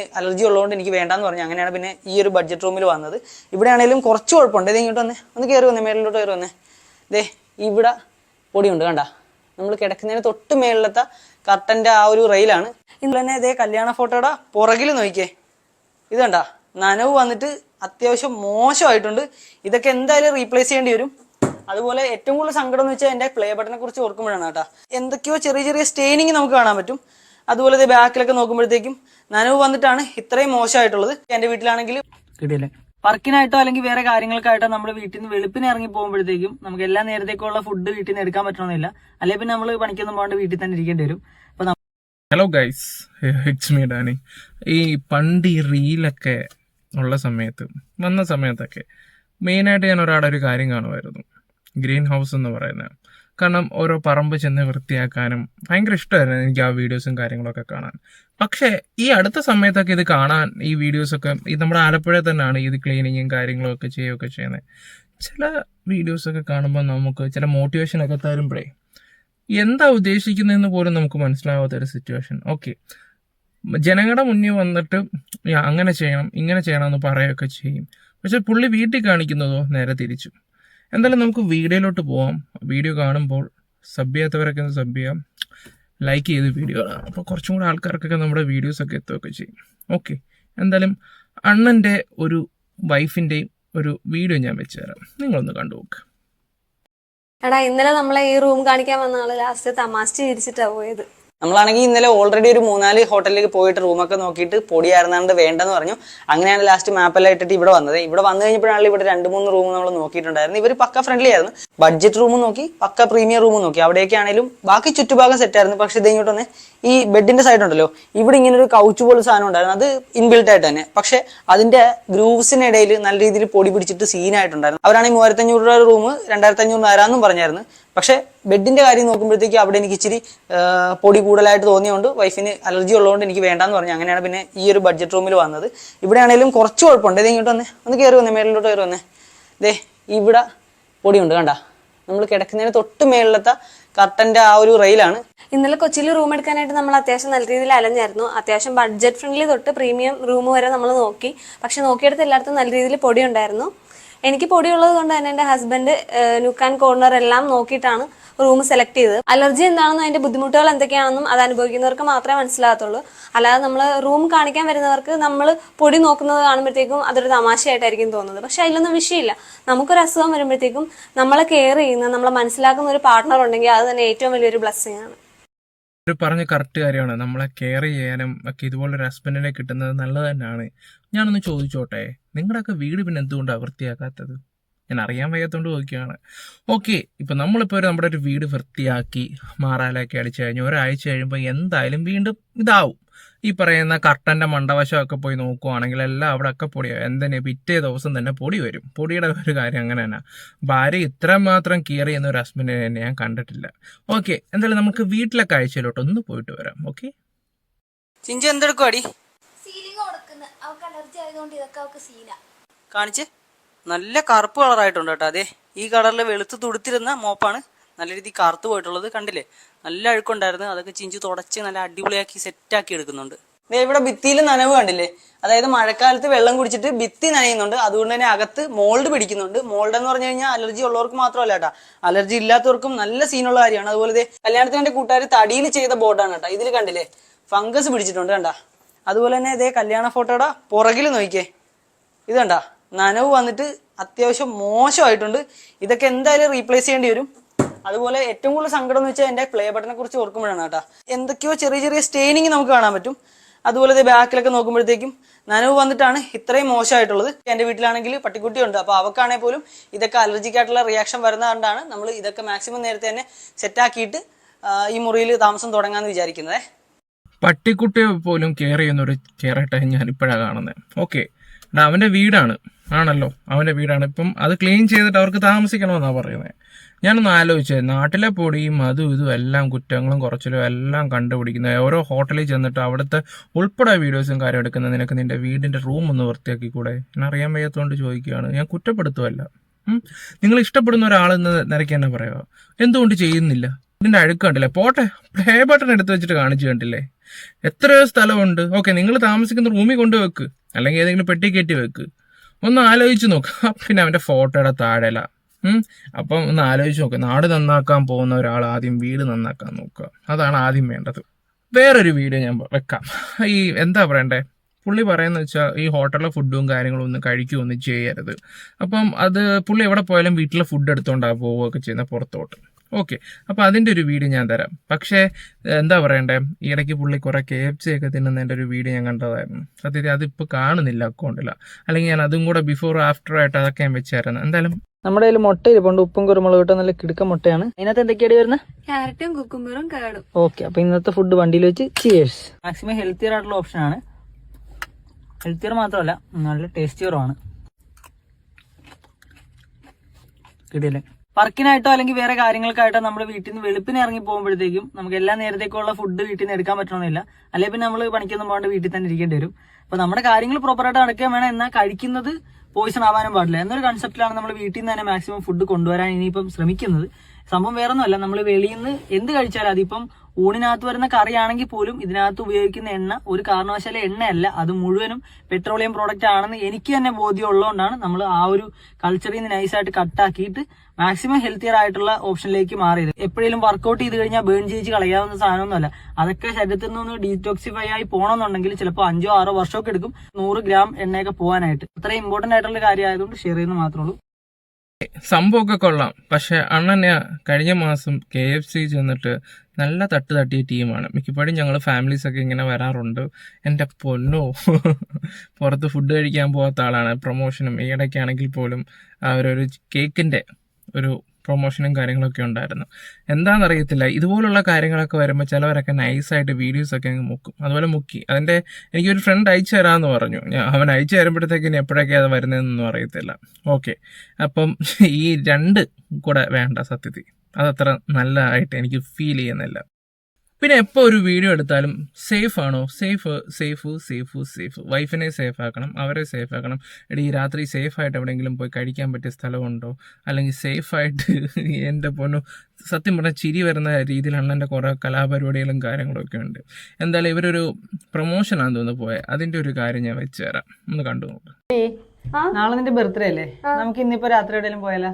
Allergy ഉള്ളതുകൊണ്ട് എനിക്ക് വേണ്ടാന്ന് പറഞ്ഞു. അങ്ങനെയാണ് പിന്നെ ഈ ഒരു ബഡ്ജറ്റ് റൂമിൽ വന്നത്. ഇവിടെ ആണെങ്കിലും കുറച്ച് കുഴപ്പമുണ്ട്. ഇത് ഇങ്ങോട്ട് വന്നേ. ഒന്ന് കയറി വന്നേ മേളിലോട്ട് കയറി വന്നേ. ദേ ഇവിടെ പൊടിയുണ്ട് കണ്ട? നമ്മൾ കിടക്കുന്നതിന് തൊട്ട് മേളിലത്തെ കർട്ടന്റെ ആ ഒരു റെയിലാണ് ഇന്ന് തന്നെ ഇതേ കല്യാണ ഫോട്ടോയുടെ പുറകിൽ നോക്കിയേ. ഇത് കണ്ട? നനവ് വന്നിട്ട് അത്യാവശ്യം മോശമായിട്ടുണ്ട്. ഇതൊക്കെ എന്തായാലും റീപ്ലേസ് ചെയ്യേണ്ടി വരും. അതുപോലെ ഏറ്റവും കൂടുതൽ സങ്കടം എന്ന് വെച്ചാൽ എന്റെ പ്ലേ ബട്ടനെ കുറിച്ച് ഓർക്കുമ്പോഴാണ് കേട്ടോ. എന്തൊക്കെയോ ചെറിയ ചെറിയ സ്റ്റെയിനിങ് നമുക്ക് കാണാൻ പറ്റും. അതുപോലെ ഇത് ബാക്കിലൊക്കെ നോക്കുമ്പോഴത്തേക്കും നനവ് വന്നിട്ടാണ് ഇത്രയും മോശമായിട്ടുള്ളത്. എന്റെ വീട്ടിലാണെങ്കിൽ കിട്ടിയില്ലേ? വർക്കിനായിട്ടോ അല്ലെങ്കിൽ വേറെ കാര്യങ്ങൾക്കായിട്ടോ നമ്മൾ വീട്ടിൽ നിന്ന് വെളുപ്പിന് ഇറങ്ങി പോകുമ്പോഴത്തേക്കും നമുക്ക് എല്ലാ നേരത്തേക്കുള്ള ഫുഡ് വീട്ടിൽ നിന്ന് എടുക്കാൻ പറ്റണമെന്നില്ല. അല്ലെങ്കിൽ പിന്നെ നമ്മൾ പണിക്കൊന്നും പോകാണ്ട് വീട്ടിൽ തന്നെ ഇരിക്കേണ്ടി വരും. അപ്പൊ hello guys it's me Danny ഈ പണ്ട് ഈ റീലൊക്കെ ഉള്ള സമയത്ത് വന്ന സമയത്തൊക്കെ മെയിനായിട്ട് ഞാൻ ഒരാടെ ഒരു കാര്യം കാണുമായിരുന്നു. ഗ്രീൻ ഹൗസ് എന്ന് പറയുന്നത് കാരണം ഓരോ പറമ്പ് ചെന്ന് വൃത്തിയാക്കാനും ഭയങ്കര ഇഷ്ടമായിരുന്നു എനിക്ക് ആ വീഡിയോസും കാര്യങ്ങളൊക്കെ കാണാൻ. പക്ഷേ ഈ അടുത്ത സമയത്തൊക്കെ ഇത് കാണാൻ ഈ വീഡിയോസൊക്കെ ഈ നമ്മുടെ ആലപ്പുഴ തന്നെയാണ് ഇത് ക്ലീനിങ്ങും കാര്യങ്ങളും ഒക്കെ ചെയ്യുകയൊക്കെ ചെയ്യുന്നത്. ചില വീഡിയോസൊക്കെ കാണുമ്പോൾ നമുക്ക് ചില മോട്ടിവേഷനൊക്കെ തരുമ്പോഴേ എന്താ ഉദ്ദേശിക്കുന്നതെന്ന് പോലും നമുക്ക് മനസ്സിലാവാത്ത ഒരു സിറ്റുവേഷൻ ഓക്കെ ജനങ്ങളുടെ മുന്നിൽ വന്നിട്ട് അങ്ങനെ ചെയ്യണം ഇങ്ങനെ ചെയ്യണം എന്ന് പറയുകയൊക്കെ ചെയ്യും. പക്ഷെ പുള്ളി വീട്ടിൽ കാണിക്കുന്നതോ നേരെ തിരിച്ചു. എന്തായാലും നമുക്ക് വീഡിയോയിലോട്ട് പോവാം. വീഡിയോ കാണുമ്പോൾ സബ് ചെയ്യാത്തവരൊക്കെ ഒന്ന് സബ് ചെയ്യാം. ലൈക്ക് ചെയ്ത് വീഡിയോ കാണാം. അപ്പോൾ കുറച്ചും കൂടെ ആൾക്കാർക്കൊക്കെ നമ്മുടെ വീഡിയോസൊക്കെ എത്തുകയൊക്കെ ചെയ്യും. ഓക്കെ എന്തായാലും അണ്ണന്റെ ഒരു വൈഫിന്റെയും ഒരു വീഡിയോ ഞാൻ വെച്ച് തരാം. നിങ്ങളൊന്ന് കണ്ടു നോക്ക്. എടാ ഇന്നലെ നമ്മളെ ഈ റൂം കാണിക്കാൻ വന്ന ആൾ ലാസ്റ്റ് തമാശ ചിരിച്ചിട്ടാ പോയത്. നമ്മളാണെങ്കിൽ ഇന്നലെ ഓൾറെഡി ഒരു മൂന്നാൽ ഹോട്ടലിലേക്ക് പോയിട്ട് റൂമൊക്കെ നോക്കിയിട്ട് പൊടിയായിരുന്നാണ്ട് വേണ്ടെന്ന് പറഞ്ഞു. അങ്ങനെയാണ് ലാസ്റ്റ് മാപ്പെല്ലാം ഇട്ടിട്ട് ഇവിടെ വന്നത്. ഇവിടെ വന്നു കഴിഞ്ഞപ്പോഴാണ് ഇവിടെ രണ്ട് മൂന്ന് റൂം നമ്മൾ നോക്കിയിട്ടുണ്ടായിരുന്നു ഇവർ പക്ക ഫ്രണ്ട്ലി ആയിരുന്നു. ബഡ്ജറ്റ് റൂം നോക്കി പക്ക പ്രീമിയം റൂം നോക്കി. അവിടെയൊക്കെ ആണെങ്കിലും ബാക്കി ചുറ്റുഭാഗം സെറ്റ് ആയിരുന്നു. പക്ഷെ ഇത് ഇങ്ങോട്ട് വന്നേ ഈ ബെഡിന്റെ സൈഡ് ഉണ്ടല്ലോ ഇവിടെ ഇങ്ങനെ ഒരു കൗച്ച് പോലെ സാധനം ഉണ്ടായിരുന്നു. അത് ഇൻബിൽട്ട് ആയിട്ട് തന്നെ. പക്ഷെ അതിന്റെ ഗ്രൂവ്സിനിടയിൽ നല്ല രീതിയിൽ പൊടി പിടിച്ചിട്ട് സീനായിട്ടുണ്ടായിരുന്നു അവരാണെങ്കിൽ മൂവായിരത്തഞ്ഞൂറ് രൂപ റൂം രണ്ടായിരത്തി അഞ്ഞൂറ് പറഞ്ഞായിരുന്നു. പക്ഷെ ബെഡിന്റെ കാര്യം നോക്കുമ്പോഴത്തേക്ക് അവിടെ എനിക്ക് ഇച്ചിരി പൊടി കൂടുതലായിട്ട് തോന്നിയതുകൊണ്ട് വൈഫിന് അലർജി ഉള്ളതുകൊണ്ട് എനിക്ക് വേണ്ടാന്ന് പറഞ്ഞു. അങ്ങനെയാണ് പിന്നെ ഈ ഒരു ബഡ്ജറ്റ് റൂമിൽ വന്നത്. ഇവിടെ ആണെങ്കിലും കുറച്ച് കുഴപ്പമുണ്ട്. ഇത് ഇങ്ങോട്ട് വന്നേ. ഒന്ന് കയറി വന്നേ മേളിലോട്ട് കയറി വന്നേ. ദേ ഇവിടെ പൊടിയുണ്ട് കണ്ട. നമ്മൾ കിടക്കുന്നതിന് തൊട്ട് മേളിലത്തെ കർട്ടന്റെ ആ ഒരു റെയിലാണ്. ഇന്നലെ കൊച്ചിയിൽ റൂം എടുക്കാനായിട്ട് നമ്മൾ അത്യാവശ്യം നല്ല രീതിയിൽ അലഞ്ഞായിരുന്നു. അത്യാവശ്യം ബഡ്ജറ്റ് ഫ്രണ്ട്ലി തൊട്ട് പ്രീമിയം റൂം വരെ നമ്മൾ നോക്കി. പക്ഷെ നോക്കിയെടുത്ത് എല്ലായിടത്തും നല്ല രീതിയിൽ പൊടി ഉണ്ടായിരുന്നു എനിക്ക് പൊടിയുള്ളത് കൊണ്ട് തന്നെ എന്റെ ഹസ്ബൻഡ് നുക്കാൻ കോർണർ എല്ലാം നോക്കിയിട്ടാണ് റൂം സെലക്ട് ചെയ്തത്. അലർജി എന്താണെന്നും അതിന്റെ ബുദ്ധിമുട്ടുകൾ എന്തൊക്കെയാണെന്നും അത് അനുഭവിക്കുന്നവർക്ക് മാത്രമേ മനസ്സിലാകത്തുള്ളൂ. അല്ലാതെ നമ്മൾ റൂം കാണിക്കാൻ വരുന്നവർക്ക് നമ്മൾ പൊടി നോക്കുന്നത് കാണുമ്പോഴത്തേക്കും അതൊരു തമാശയായിട്ടായിരിക്കും തോന്നുന്നത്. പക്ഷെ അതിലൊന്നും വിഷയമില്ല. നമുക്കൊരു അസുഖം വരുമ്പോഴത്തേക്കും നമ്മളെ കെയർ ചെയ്യുന്ന നമ്മളെ മനസ്സിലാക്കുന്ന ഒരു പാർട്ണർ ഉണ്ടെങ്കിൽ അത് തന്നെ ഏറ്റവും വലിയൊരു ബ്ലെസ്സിങ് ആണ്. ഒരു പറഞ്ഞ കറക്റ്റ് കാര്യമാണ്. നമ്മളെ കെയർ ചെയ്യാനും ഒക്കെ ഇതുപോലൊരു ഹസ്ബൻഡിനെ കിട്ടുന്നത് നല്ലത് തന്നെയാണ്. ഞാനൊന്ന് ചോദിച്ചോട്ടെ? നിങ്ങളുടെയൊക്കെ വീട് പിന്നെ എന്തുകൊണ്ടാണ് വൃത്തിയാക്കാത്തത്? ഞാൻ അറിയാൻ വയ്യാത്തോണ്ട് നോക്കിയാണ് ഓക്കെ ഇപ്പം നമ്മളിപ്പോൾ ഒരു നമ്മുടെ ഒരു വീട് വൃത്തിയാക്കി മാറാലൊക്കെ അടിച്ചു കഴിഞ്ഞ് ഒരാഴ്ച കഴിയുമ്പോൾ എന്തായാലും വീണ്ടും ഇതാവും. ഈ പറയുന്ന കർട്ടന്റെ മണ്ടവശമൊക്കെ പോയി നോക്കുവാണെങ്കിൽ എല്ലാം അവിടെ ഒക്കെ പൊടിയാവും എന്തിന് പിറ്റേ ദിവസം തന്നെ പൊടി വരും. പൊടിയുടെ ഒരു കാര്യം അങ്ങനെ തന്നെ. ഭാര്യ ഇത്രമാത്രം കെയർ ചെയ്യുന്ന ഒരു ഹസ്ബൻഡിനെ തന്നെ ഞാൻ കണ്ടിട്ടില്ല. ഓക്കെ എന്തായാലും നമുക്ക് വീട്ടിലെ കാഴ്ചയിലോട്ട് ഒന്ന് പോയിട്ട് വരാം. ഓക്കെ ചിഞ്ചു എന്തെടുക്കും ആയതുകൊണ്ട് ഇതൊക്കെ അവൾക്ക് സീനാ കാണിച്ച്. നല്ല കറുപ്പ് കളറായിട്ടുണ്ട് കേട്ടോ അതെ. ഈ കളറിൽ വെളുത്ത് തുടുത്തിരുന്ന മോപ്പാണ് നല്ല രീതിയിൽ കറുത്ത് പോയിട്ടുള്ളത് കണ്ടില്ലേ? നല്ല അഴുക്കുണ്ടായിരുന്നു. അതൊക്കെ ചിഞ്ചു തുടച്ച് നല്ല അടിപൊളിയാക്കി സെറ്റ് ആക്കി എടുക്കുന്നുണ്ട് ഇവിടെ ഭിത്തിയിൽ നനവ് കണ്ടില്ലേ? അതായത് മഴക്കാലത്ത് വെള്ളം കുടിച്ചിട്ട് ഭിത്തി നനയുന്നുണ്ട്. അതുകൊണ്ട് തന്നെ അകത്ത് മോൾഡ് പിടിക്കുന്നുണ്ട്. മോൾഡ് എന്ന് പറഞ്ഞു കഴിഞ്ഞാൽ അലർജി ഉള്ളവർക്ക് മാത്രമല്ല കേട്ടോ. അലർജി ഇല്ലാത്തവർക്കും നല്ല സീനുള്ള കാര്യമാണ്. അതുപോലെ ദേ കല്യാണത്തിന് എന്റെ കൂട്ടുകാർ തടിയിൽ ചെയ്ത ബോർഡാണ് കേട്ടോ. ഇതിൽ കണ്ടില്ലേ? ഫംഗസ് പിടിച്ചിട്ടുണ്ട് കണ്ട. അതുപോലെ തന്നെ ഇതേ കല്യാണ ഫോട്ടോയുടെ പുറകിൽ നോക്കിയേ. ഇത് കണ്ട? നനവ് വന്നിട്ട് അത്യാവശ്യം മോശമായിട്ടുണ്ട്. ഇതൊക്കെ എന്തായാലും റീപ്ലേസ് ചെയ്യേണ്ടി വരും. അതുപോലെ ഏറ്റവും കൂടുതൽ സങ്കടം എന്ന് വെച്ചാൽ എന്റെ പ്ലേ ബട്ടനെ കുറിച്ച് ഓർക്കുമ്പോഴാണ് കേട്ടോ. എന്തൊക്കെയോ ചെറിയ ചെറിയ സ്റ്റെയിനിങ് നമുക്ക് കാണാൻ പറ്റും. അതുപോലെ ബാക്കിലൊക്കെ നോക്കുമ്പോഴത്തേക്കും നനവ് വന്നിട്ടാണ് ഇത്രയും മോശമായിട്ടുള്ളത്. എന്റെ വീട്ടിലാണെങ്കിൽ പട്ടിക്കുട്ടിയുണ്ട്. അപ്പോൾ അവക്കാണെങ്കിൽ പോലും ഇതൊക്കെ അലർജിക് ആയിട്ടുള്ള റിയാക്ഷൻ വരുന്നതുകൊണ്ടാണ് നമ്മൾ ഇതൊക്കെ മാക്സിമം നേരത്തെ തന്നെ സെറ്റാക്കിയിട്ട് ഈ മുറിയിൽ താമസം തുടങ്ങാമെന്ന് വിചാരിക്കുന്നത്. പട്ടിക്കുട്ടിയെ പോലും കെയർ ചെയ്യുന്ന ഒരു കെയറായിട്ടാണ് ഞാൻ ഇപ്പോഴാണ് കാണുന്നത് ഓക്കെ അവന്റെ വീടാണ്. ആണല്ലോ. അവന്റെ വീടാണ്. ഇപ്പം അത് ക്ലീൻ ചെയ്തിട്ട് അവർക്ക് താമസിക്കണമെന്നാണ് പറയുന്നത് ഞാനൊന്ന് ആലോചിച്ചത് നാട്ടിലെ പൊടിയും അതും ഇതും എല്ലാം കുറ്റങ്ങളും കുറച്ചിലും എല്ലാം കണ്ടുപിടിക്കുന്നത് ഓരോ ഹോട്ടലിൽ ചെന്നിട്ട് അവിടുത്തെ ഉൾപ്പെടെ വീഡിയോസും കാര്യം എടുക്കുന്ന നിനക്ക് നിന്റെ വീടിന്റെ റൂം ഒന്ന് വൃത്തിയാക്കി കൂടെ ഞാൻ അറിയാൻ വയ്യാത്തതുകൊണ്ട് ചോദിക്കുകയാണ്. ഞാൻ കുറ്റപ്പെടുത്തുമല്ല നിങ്ങൾ ഇഷ്ടപ്പെടുന്ന ഒരാളെന്ന് നിരക്ക് തന്നെ പറയുക എന്തുകൊണ്ട് ചെയ്യുന്നില്ല? ഇതിന്റെ അഴുക്ക് കണ്ടില്ലേ? പോട്ടെ പ്ലേ ബട്ടൺ എടുത്ത് വെച്ചിട്ട് കാണിച്ചു കണ്ടില്ലേ? എത്ര സ്ഥലമുണ്ട്. ഓക്കെ നിങ്ങൾ താമസിക്കുന്ന റൂമിൽ കൊണ്ടുവെക്ക് അല്ലെങ്കിൽ ഏതെങ്കിലും പെട്ടി കയറ്റി വെക്ക്. ഒന്ന് ആലോചിച്ച് നോക്ക്. പിന്നെ അവന്റെ ഫോട്ടോയുടെ താഴെല. അപ്പം ഒന്ന് ആലോചിച്ച് നോക്ക്. നാട് നന്നാക്കാൻ പോകുന്ന ഒരാൾ ആദ്യം വീട് നന്നാക്കാൻ നോക്കുക. അതാണ് ആദ്യം വേണ്ടത്. വേറൊരു വീഡിയോ ഞാൻ വെക്കാം. ഈ എന്താ പറയണ്ടേ? പുള്ളി പറയുന്നത് വെച്ചാൽ ഈ ഹോട്ടലിലെ ഫുഡും കാര്യങ്ങളും ഒന്നും കഴിക്കുകയൊന്നും ചെയ്യരുത്. അപ്പം അത് പുള്ളി എവിടെ പോയാലും വീട്ടിലെ ഫുഡ് എടുത്തുകൊണ്ടാണ് പോവുകയൊക്കെ ചെയ്യുന്ന പുറത്തോട്ട്. ഓക്കെ അപ്പോൾ അതിന്റെ ഒരു വീഡിയോ ഞാൻ തരാം. പക്ഷേ എന്താ പറയണ്ടേ? ഈ ഇടയ്ക്ക് പുള്ളി കുറേ കെ എഫ് സി ഒക്കെ തിന്നുന്നതിന്റെ ഒരു വീഡിയോ ഞാൻ കണ്ടതായിരുന്നു. സത്യത്തിൽ അതിപ്പോൾ കാണുന്നില്ല അക്കൗണ്ടില്ല അല്ലെങ്കിൽ ഞാൻ അതും കൂടെ ബിഫോർ ആഫ്റ്റർ ആയിട്ട് അതൊക്കെ ഞാൻ വെച്ചായിരുന്നു. എന്തായാലും നമ്മുടെ കയ്യിൽ മുട്ട ഇരിപ്പുണ്ട് ഉപ്പും കുരുമുളക് ഇട്ട നല്ല കിടുക്ക മുട്ടയാണ്. അതിനകത്ത് എന്തൊക്കെയാണ് വരുന്നത് ക്യാരറ്റും കുക്കുമ്പറും കാടും. ഓക്കെ അപ്പൊ ഇന്നത്തെ ഫുഡ് വണ്ടിയിൽ വെച്ച് ചിയേഴ്സ് മാക്സിമം ഹെൽത്തിയർ ആയിട്ടുള്ള ഓപ്ഷൻ ആണ്. ഹെൽത്തിയർ മാത്രമല്ല നല്ല ടേസ്റ്റിയറുമാണ് കിട്ടിയില്ലേ വർക്കിനായിട്ടോ അല്ലെങ്കിൽ വേറെ കാര്യങ്ങൾക്കായിട്ടോ നമ്മൾ വീട്ടിൽ നിന്ന് വെളുപ്പിന് ഇറങ്ങി പോകുമ്പോഴത്തേക്കും നമുക്ക് എല്ലാ നേരത്തേക്കുള്ള ഫുഡ് വീട്ടിൽ നിന്ന് എടുക്കാൻ പറ്റണമെന്നില്ല അല്ലെങ്കിൽ പിന്നെ നമ്മൾ പണിക്കൊന്നും പോകാണ്ട് വീട്ടിൽ തന്നെ ഇരിക്കേണ്ടി വരും. അപ്പൊ നമ്മുടെ കാര്യങ്ങൾ പ്രോപ്പറായിട്ട് നടക്കുകയും വേണം. എന്നാൽ കഴിക്കുന്നത് പോയിസൺ ആവാനും പാടില്ല. എന്നൊരു കൺസെപ്റ്റിലാണ് നമ്മൾ വീട്ടിൽ നിന്ന് തന്നെ മാക്സിമം ഫുഡ് കൊണ്ടുവരാൻ ഇനിയിപ്പം ശ്രമിക്കുന്നത്. സംഭവം വേറൊന്നുമല്ല. നമ്മൾ വെളിയിൽ നിന്ന് എന്ത് കഴിച്ചാലും അതിപ്പം ഊണിനകത്ത് വരുന്ന കറിയാണെങ്കിൽ പോലും ഇതിനകത്ത് ഉപയോഗിക്കുന്ന എണ്ണ ഒരു കാരണവശാലും എണ്ണയല്ല. അത് മുഴുവനും പെട്രോളിയം പ്രോഡക്റ്റ് ആണെന്ന് എനിക്ക് തന്നെ ബോധ്യം ഉള്ളതുകൊണ്ടാണ് നമ്മൾ ആ ഒരു കൾച്ചറിൽ നിന്ന് നൈസായിട്ട് കട്ടാക്കിയിട്ട് മാക്സിമം ഹെൽത്തിയർ ആയിട്ടുള്ള ഓപ്ഷനിലേക്ക് മാറിയത്. എപ്പോഴേലും വർക്കൗട്ട് ചെയ്ത് കഴിഞ്ഞാൽ ബേൺ ചെയ്ത് കളയാവുന്ന സാധനമൊന്നുമല്ല. അതൊക്കെ ശരീരത്തിൽ നിന്ന് ഡീറ്റോക്സിഫൈ ആയി പോകണമെന്നുണ്ടെങ്കിൽ ചിലപ്പോൾ അഞ്ചോ ആറോ വർഷമൊക്കെ എടുക്കും. നൂറ് ഗ്രാം എണ്ണയൊക്കെ പോകാനായിട്ട് അത്രയും ഇമ്പോർട്ടന്റ് ആയിട്ടുള്ള കാര്യമായതുകൊണ്ട് ഷെയർ ചെയ്യുന്നത് മാത്രമേ ഉള്ളൂ. സംഭവമൊക്കെ കൊള്ളാം. പക്ഷെ അണ്ണനെ കഴിഞ്ഞ മാസം കെ എഫ് സി ചെന്നിട്ട് നല്ല തട്ട് തട്ടിയ ടീമാണ്. മിക്കപ്പോഴും ഞങ്ങൾ ഫാമിലീസൊക്കെ ഇങ്ങനെ വരാറുണ്ട്. എന്റെ പൊന്നോ. പുറത്ത് ഫുഡ് കഴിക്കാൻ പോകാത്ത ആളാണ്. പ്രൊമോഷനും ഈ ഇടയ്ക്കാണെങ്കിൽ പോലും അവരൊരു കേക്കിന്റെ ഒരു പ്രൊമോഷനും കാര്യങ്ങളൊക്കെ ഉണ്ടായിരുന്നു. എന്താണെന്നറിയത്തില്ല. ഇതുപോലുള്ള കാര്യങ്ങളൊക്കെ വരുമ്പോൾ ചിലവരൊക്കെ നൈസായിട്ട് വീഡിയോസൊക്കെ അങ്ങ് മുക്കും. അതുപോലെ മുക്കി. അതിന്റെ എനിക്കൊരു ഫ്രണ്ട് അയച്ചു തരാമെന്ന് പറഞ്ഞു. അവൻ അയച്ചു തരുമ്പോഴത്തേക്കിന് എപ്പോഴൊക്കെ അത് വരുന്നതെന്നൊന്നും അറിയത്തില്ല. ഓക്കെ അപ്പം ഈ രണ്ട് കൂടെ വേണ്ട സത്യത്തിൽ. അതത്ര നല്ലതായിട്ട് എനിക്ക് ഫീൽ ചെയ്യുന്നില്ല. പിന്നെ എപ്പോൾ ഒരു വീഡിയോ എടുത്താലും സേഫ് ആണോ? സേഫ് സേഫ് സേഫ് സേഫ് വൈഫിനെ സേഫ് ആക്കണം അവരെ സേഫ് ആക്കണം. എടി ഈ രാത്രി സേഫ് ആയിട്ട് എവിടെയെങ്കിലും പോയി കഴിക്കാൻ പറ്റിയ സ്ഥലമുണ്ടോ? അല്ലെങ്കിൽ സേഫ് ആയിട്ട് എന്റെ പൊന്നു സത്യം പറഞ്ഞാൽ ചിരി വരുന്ന രീതിയിലാണ് എന്റെ കുറേ കലാപരിപാടികളും കാര്യങ്ങളും ഒക്കെ ഉണ്ട്. എന്തായാലും ഇവരൊരു പ്രൊമോഷനാണെന്ന് തോന്നുന്നു പോയത് അതിന്റെ ഒരു കാര്യം ഞാൻ വെച്ച് തരാം ഒന്ന് കണ്ടു നോക്ക്. നാളെ നിന്റെ ബർത്ത്ഡേ അല്ലേ? നമുക്ക് ഇന്നിപ്പോ രാത്രി എവിടെയെങ്കിലും പോയാലോ?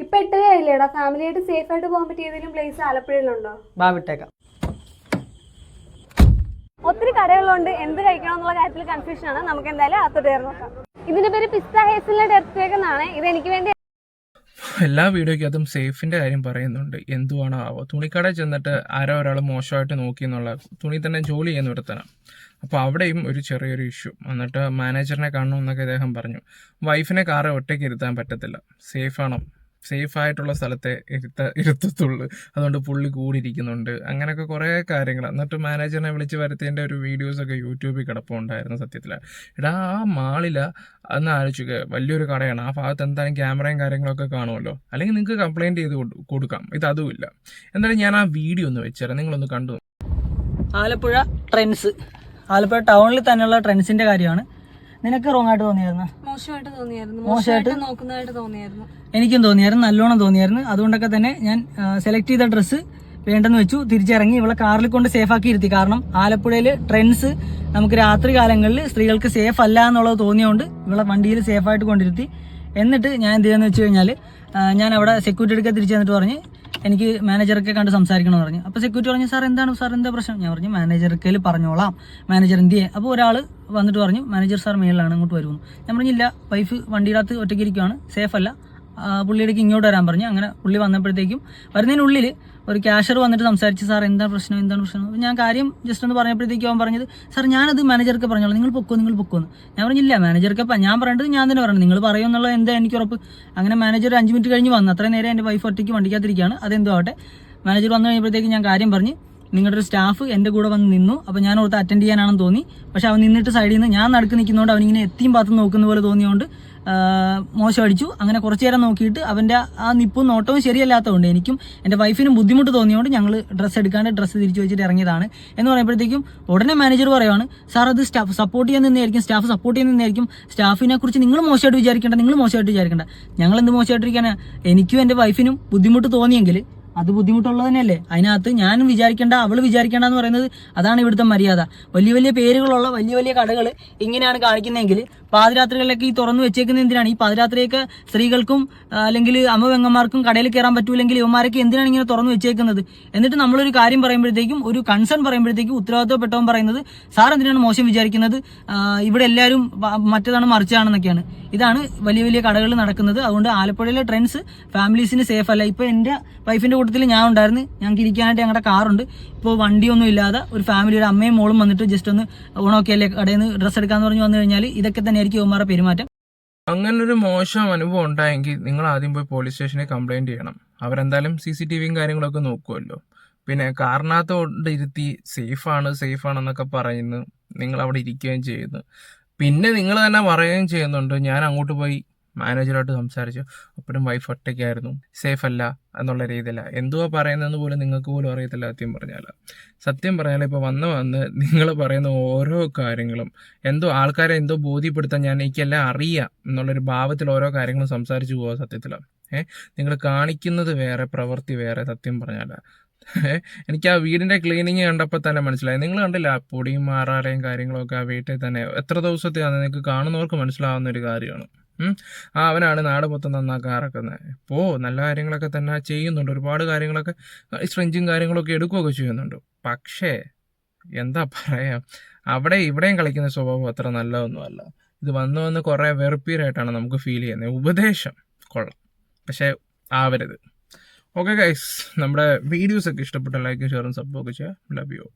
ഇപ്പൊ എട്ടരയായില്ലേടാ. ഫാമിലി ആയിട്ട് സേഫ് ആയിട്ട് പോകാൻ പറ്റിയ ഏതെങ്കിലും പ്ലേസ് ആലപ്പുഴയിലുണ്ടോ? ബാ വിട്ടേക്കാം. ഒത്തിരി കടകളുണ്ട് എന്ത് കഴിക്കണം എന്നുള്ള കാര്യത്തിൽ കൺഫ്യൂഷൻ ആണ്. നമുക്ക് എന്തായാലും കയറി നോക്കാം. ഇതിന്റെ പേര് പിസ്ത ഹേസിലെ എന്നാണ്. ഇത് എനിക്ക് വേണ്ടി എല്ലാ വീഡിയോയ്ക്കകത്തും സേഫിന്റെ കാര്യം പറയുന്നുണ്ട്. എന്തുവാണോ ആവോ? തുണിക്കടയിൽ ചെന്നിട്ട് ആരോ ഒരാൾ മോശമായിട്ട് നോക്കി എന്നുള്ള തുണി തന്നെ ജോലി ചെയ്യുന്ന ഒരുത്തനാണ് അപ്പോൾ അവിടെയും ഒരു ചെറിയൊരു ഇഷ്യൂ എന്നിട്ട് മാനേജറിനെ കാണണമെന്നൊക്കെ അദ്ദേഹം പറഞ്ഞു. വൈഫിനെ കാറ് ഒറ്റയ്ക്ക് ഇരുത്താൻ പറ്റത്തില്ല. സേഫ് ആണോ? സേഫ് ആയിട്ടുള്ള സ്ഥലത്തെ ഇരുത്ത ഇരുത്തത്തുള്ളൂ. അതുകൊണ്ട് പുള്ളി കൂടിയിരിക്കുന്നുണ്ട്. അങ്ങനെയൊക്കെ കുറേ കാര്യങ്ങൾ എന്നിട്ട് മാനേജറിനെ വിളിച്ച് വരുത്തിയതിന്റെ ഒരു വീഡിയോസൊക്കെ യൂട്യൂബിൽ കിടപ്പുണ്ടായിരുന്നു സത്യത്തിൽ എടാ ആ മാളില അന്ന് ആലോചിക്കുക വലിയൊരു കടയാണ്. ആ ഭാഗത്ത് എന്തായാലും ക്യാമറയും കാര്യങ്ങളൊക്കെ കാണുമല്ലോ. അല്ലെങ്കിൽ നിങ്ങൾക്ക് കംപ്ലയിന്റ് ചെയ്ത് കൊടുക്കാം. ഇത് അതുമില്ല എന്തായാലും ഞാൻ ആ വീഡിയോ ഒന്ന് വെച്ചുതരാം നിങ്ങളൊന്ന് കണ്ടു ആലപ്പുഴ ട്രെൻസ്. ആലപ്പുഴ ടൗണിൽ തന്നെയുള്ള ട്രെൻസിന്റെ കാര്യമാണ്. നിനക്ക് റോങ് ആയിട്ട് തോന്നിയായിരുന്നു? മോശമായിട്ട് തോന്നിയായിരുന്നു. മോശമായിട്ട് നോക്കുന്നതായിട്ട് തോന്നിയായിരുന്നു. എനിക്കും തോന്നിയായിരുന്നു നല്ലോണം തോന്നിയായിരുന്നു. അതുകൊണ്ടൊക്കെ തന്നെ ഞാൻ സെലക്ട് ചെയ്ത ഡ്രസ്സ് വേണ്ടെന്ന് വെച്ചു. തിരിച്ചിറങ്ങി ഇവളെ കാറിൽ കൊണ്ട് സേഫ് ആക്കി ഇരുത്തി. കാരണം ആലപ്പുഴയിൽ ട്രെൻഡ്സ് നമുക്ക് രാത്രി കാലങ്ങളിൽ സ്ത്രീകൾക്ക് സേഫ് അല്ല എന്നുള്ളത് തോന്നിയതുകൊണ്ട് ഇവളെ വണ്ടിയിൽ സേഫ് ആയിട്ട് കൊണ്ടിരുത്തി. എന്നിട്ട് ഞാൻ എന്ത് ചെയ്യാന്ന് വെച്ച് കഴിഞ്ഞാൽ ഞാൻ അവിടെ സെക്യൂരിറ്റി എടുക്കാൻ തിരിച്ചു വന്നിട്ട് പറഞ്ഞ് എനിക്ക് മാനേജറൊക്കെ കണ്ട് സംസാരിക്കണമെന്ന് പറഞ്ഞു. അപ്പോൾ സെക്യൂരിറ്റി പറഞ്ഞു സാർ എന്താണ്? സാർ എന്താ പ്രശ്നം? ഞാൻ പറഞ്ഞു മാനേജർക്ക് പറഞ്ഞോളാം. മാനേജർ എന്ത് ചെയ്യേ? അപ്പോൾ ഒരാൾ വന്നിട്ട് പറഞ്ഞു മാനേജർ സാർ മേളിലാണ് ഇങ്ങോട്ട് വരുമെന്ന് ഞാൻ പറഞ്ഞില്ല വൈഫ് വണ്ടിയുടെ അകത്ത് ഒറ്റയ്ക്ക് ഇരിക്കുകയാണ് സേഫ് അല്ല. ആ, ഇങ്ങോട്ട് വരാൻ പറഞ്ഞു. അങ്ങനെ പുള്ളി വന്നപ്പോഴത്തേക്കും വരുന്നതിനുള്ളിൽ ഒരു ക്യാഷർ വന്നിട്ട് സംസാരിച്ച് സാർ എന്താ പ്രശ്നം? എന്താണ് പ്രശ്നം? ഞാൻ കാര്യം ജസ്റ്റ് ഒന്ന് പറഞ്ഞപ്പോഴത്തേക്കും അവൻ പറഞ്ഞത് സാർ ഞാനത് മാനേജർക്ക് പറഞ്ഞോളൂ. നിങ്ങൾ പൊക്കോ നിങ്ങൾ പൊക്കോന്ന് ഞാൻ പറഞ്ഞില്ല മാനേജർക്ക് ഞാൻ പറയേണ്ടത് ഞാൻ തന്നെ പറഞ്ഞു നിങ്ങൾ പറയുമെന്നുള്ള എന്താ എനിക്ക് ഉറപ്പ്? അങ്ങനെ മാനേജർ അഞ്ച് മിനിറ്റ് കഴിഞ്ഞ് വന്നു. അത്രയും നേരം എന്റെ വൈഫ് ഒറ്റയ്ക്ക് വണ്ടിക്കകത്തിരിക്കുകയാണ്. അതെന്തോ ആവട്ടെ. മാനേജർ വന്നു കഴിഞ്ഞപ്പോഴത്തേക്കും ഞാൻ കാര്യം പറഞ്ഞ് നിങ്ങളുടെ ഒരു സ്റ്റാഫ് എന്റെ കൂടെ വന്ന് നിന്നു. അപ്പോൾ ഞാൻ ഓർത്ത് അറ്റൻഡ് ചെയ്യാനാണെന്ന് തോന്നി. പക്ഷെ അവൻ നിന്നിട്ട് സൈഡിൽ നിന്ന് ഞാൻ നടക്ക് നിൽക്കുന്നതുകൊണ്ട് അവനിങ്ങനെ എത്തിയും പാത്തും നോക്കുന്ന പോലെ തോന്നിയോണ്ട് ആ, മോശം അടിച്ചു അങ്ങനെ കുറച്ചു നേരം നോക്കിയിട്ട് അവന്റെ ആ നിപ്പും നോട്ടവും ശരിയല്ലാത്തതുകൊണ്ട് എനിക്കും എന്റെ വൈഫിനും ബുദ്ധിമുട്ട് തോന്നിയോണ്ട് ഞങ്ങൾ ഡ്രസ്സ് എടുക്കാണ്ട് ഡ്രസ്സ് തിരിച്ചു വെച്ചിട്ട് ഇറങ്ങിയതാണ്. എന്ന് പറയുമ്പോഴത്തേക്കും ഉടനെ മാനേജർ പറയുവാണ് സാർ അത് സ്റ്റാഫ് സപ്പോർട്ട് ചെയ്യാൻ നിന്നായിരിക്കും സ്റ്റാഫ് സപ്പോർട്ട് ചെയ്യാൻ നിന്നായിരിക്കും സ്റ്റാഫിനെ കുറിച്ച് നിങ്ങൾ മോശമായിട്ട് വിചാരിക്കേണ്ട നിങ്ങൾ മോശമായിട്ട് വിചാരിക്കേണ്ട. ഞങ്ങൾ എന്ത് മോശമായിട്ട് മോശമായിട്ടിരിക്കാനാ? എനിക്കും എന്റെ വൈഫിനും ബുദ്ധിമുട്ട് തോന്നിയെങ്കിൽ അത് ബുദ്ധിമുട്ടുള്ളത് തന്നെയല്ലേ? അതിനകത്ത് ഞാൻ വിചാരിക്കേണ്ട അവൾ വിചാരിക്കേണ്ട എന്ന് പറയുന്നത് അതാണ് ഇവിടുത്തെ മര്യാദ. വലിയ വലിയ പേരുകളുള്ള വലിയ വലിയ കടകൾ ഇങ്ങനെയാണ് കാണിക്കുന്നതെങ്കിൽ പാതിരാത്രികളിലൊക്കെ ഈ തുറന്നു വെച്ചേക്കുന്നത് എന്തിനാണ്? ഈ പാതിരാത്രിയൊക്കെ സ്ത്രീകൾക്കും അല്ലെങ്കിൽ അമ്മ വെങ്ങന്മാർക്കും കടയിൽ കയറാൻ പറ്റൂലെങ്കിൽ ഇവന്മാരൊക്കെ എന്തിനാണ് ഇങ്ങനെ തുറന്നു വെച്ചേക്കുന്നത്? എന്നിട്ട് നമ്മളൊരു കാര്യം പറയുമ്പോഴത്തേക്കും ഒരു കൺസേൺ പറയുമ്പോഴത്തേക്കും ഉത്തരവാദിത്വപ്പെട്ടവൻ പറയുന്നത് സാർ എന്തിനാണ് മോശം വിചാരിക്കുന്നത്? ഇവിടെ എല്ലാവരും മറ്റേതാണ് മറിച്ചാണെന്നൊക്കെയാണ്. ഇതാണ് വലിയ വലിയ കടകളിൽ നടക്കുന്നത്. അതുകൊണ്ട് ആലപ്പുഴയിലെ ട്രെൻഡ്സ് ഫാമിലീസിന് സേഫ് അല്ല. ഇപ്പൊ എന്റെ വൈഫിന്റെ കൂട്ടത്തിൽ ഞാൻ ഉണ്ടായിരുന്നു. ഞങ്ങൾക്ക് ഇരിക്കാനായിട്ട് ഞങ്ങളുടെ കാറുണ്ട് ഇപ്പോൾ വണ്ടിയൊന്നും ഇല്ലാതെ ഒരു ഫാമിലി ഒരു അമ്മയും മോളും വന്നിട്ട് ജസ്റ്റ് ഒന്ന് ഓണമൊക്കെ അല്ലേ കടയിൽ നിന്ന് ഡ്രസ്സ് എടുക്കാന്ന് പറഞ്ഞു വന്നു കഴിഞ്ഞാൽ ഇതൊക്കെ തന്നെയായിരിക്കും ഇവന്മാരുടെ പെരുമാറ്റം. അങ്ങനൊരു മോശം അനുഭവം ഉണ്ടായെങ്കിൽ നിങ്ങൾ ആദ്യം പോയി പോലീസ് സ്റ്റേഷനിൽ കംപ്ലൈന്റ് ചെയ്യണം. അവരെന്തായാലും സി സി ടി വിയും കാര്യങ്ങളൊക്കെ നോക്കുമല്ലോ പിന്നെ കാറിനകത്ത് സേഫാണ് സേഫാണെന്നൊക്കെ പറയുന്നു. നിങ്ങൾ അവിടെ ഇരിക്കുകയും ചെയ്യുന്നു. പിന്നെ നിങ്ങൾ തന്നെ പറയുകയും ചെയ്യുന്നുണ്ട്. ഞാൻ അങ്ങോട്ട് പോയി മാനേജറായിട്ട് സംസാരിച്ചു. അപ്പോഴും വൈഫ് ഒറ്റയ്ക്കായിരുന്നു. സേഫ് അല്ല എന്നുള്ള രീതിയില. എന്തുവാ പറയുന്നതെന്ന് പോലും നിങ്ങൾക്ക് പോലും അറിയത്തില്ല സത്യം പറഞ്ഞാൽ സത്യം പറഞ്ഞാൽ ഇപ്പോൾ വന്ന് വന്ന് നിങ്ങൾ പറയുന്ന ഓരോ കാര്യങ്ങളും എന്തോ ആൾക്കാരെ എന്തോ ബോധ്യപ്പെടുത്താൻ ഞാൻ എനിക്കെല്ലാം അറിയാം എന്നുള്ളൊരു ഭാവത്തിൽ ഓരോ കാര്യങ്ങളും സംസാരിച്ചു പോവാ സത്യത്തിലാണ് ഏഹ് നിങ്ങൾ കാണിക്കുന്നത് വേറെ പ്രവൃത്തി വേറെ സത്യം പറഞ്ഞാൽ എനിക്ക് ആ വീടിന്റെ ക്ലീനിങ് കണ്ടപ്പോൾ തന്നെ മനസ്സിലായി. നിങ്ങൾ കണ്ടില്ല ആ പൊടിയും മാറാറയും കാര്യങ്ങളൊക്കെ ആ വീട്ടിൽ തന്നെ എത്ര ദിവസത്തെയാണ് നിങ്ങൾക്ക് കാണുന്നവർക്ക് മനസ്സിലാവുന്ന ഒരു കാര്യമാണ്. ആ അവനാണ് നാട് മൊത്തം നന്നാക്കാൻ ഇറക്കുന്നത് ഇപ്പോൾ നല്ല കാര്യങ്ങളൊക്കെ തന്നെ ചെയ്യുന്നുണ്ട്. ഒരുപാട് കാര്യങ്ങളൊക്കെ സ്ട്രെഞ്ചും കാര്യങ്ങളൊക്കെ എടുക്കുകയൊക്കെ ചെയ്യുന്നുണ്ട്. പക്ഷേ എന്താ പറയാ അവിടെ ഇവിടെയും കളിക്കുന്ന സ്വഭാവം അത്ര നല്ലതൊന്നുമല്ല. ഇത് വന്ന് വന്ന് കുറേ വെറുപ്പീരായിട്ടാണ് നമുക്ക് ഫീൽ ചെയ്യുന്നത്. ഉപദേശം കൊള്ളാം. പക്ഷേ ആവരുത്. ഓക്കെ ഗൈസ് നമ്മുടെ വീഡിയോസ് ഒക്കെ ഇഷ്ടപ്പെട്ട ലൈക്ക് ഷെയറും സപ്പോർട്ട് ചെയ്യാം ലവ് യു